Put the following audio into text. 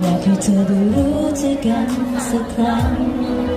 อยากให้เธอได้รู้ใจกันสักครั้ง